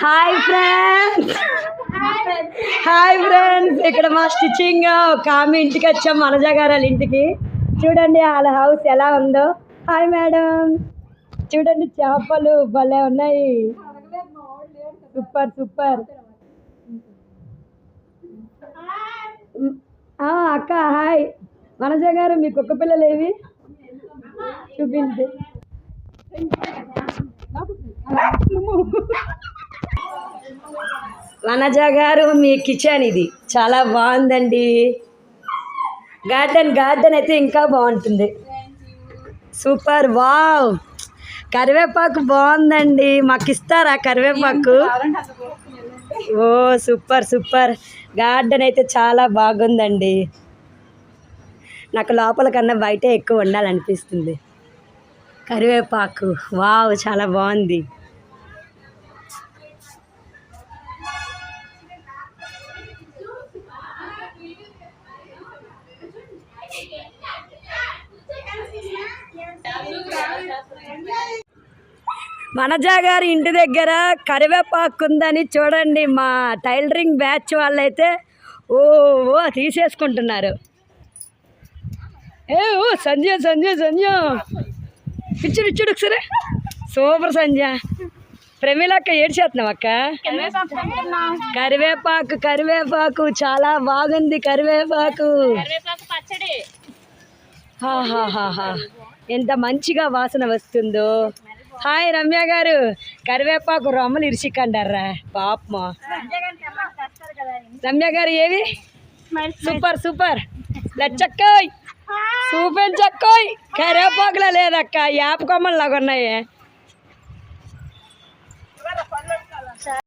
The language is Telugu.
హాయ్ ఫ్రెండ్స్ హాయ్ ఫ్రెండ్స్ ఇక్కడ మా స్టిచ్చింగ్ ఒక ఆమె ఇంటికి వచ్చాం మనజ గారు వాళ్ళ ఇంటికి. చూడండి వాళ్ళ హౌస్ ఎలా ఉందో. హాయ్ మేడం చూడండి చేపలు భలే ఉన్నాయి. సూపర్ సూపర్ ఆ, అక్క హాయ్ మనజ గారు మీ కుక్క పిల్లలు ఏవి? చూపించు. వనజ గారు మీ కిచెన్ ఇది. చాలా బాగుందండి. గార్డెన్ గార్డెన్ అయితే ఇంకా బాగుంటుంది. Super wow! కరివేపాకు బాగుందండి. మాకు ఇస్తారా కరివేపాకు? ఓ సూపర్ సూపర్! గార్డెన్ అయితే చాలా బాగుందండి. నాకు లోపల కన్నా బయటే ఎక్కువ ఉండాలనిపిస్తుంది. కరివేపాకు వావ్! చాలా బాగుంది. మనజా గారి ఇంటి దగ్గర కరివేపాకు ఉందని చూడండి మా టైలరింగ్ బ్యాచ్ వాళ్ళైతే ఓ ఓ తీసేసుకుంటున్నారు. ఏ ఓ సంజయ్ సంజయ్ సంజయ్ ఇచ్చుడు ఇచ్చుడు ఒకసారి సూపర్ సంజయ్ ప్రమీలక్క ఏడ్చేస్తున్నావు అక్క? కరివేపాకు కరివేపాకు చాలా బాగుంది కరివేపాకు పచ్చడి. ఎంత మంచిగా వాసన వస్తుందో. హాయ్ రమ్య గారు. కరివేపాకు రొమ్మలు ఇరిచిక్కండారా పాపమా. రమ్య గారు ఏవి? Super super. లచ్చక్కోయ్. సూపర్ చక్కోయ్. కరివేపాకులో లేదక్క యాప కొమ్మల్లాగా ఉన్నాయి.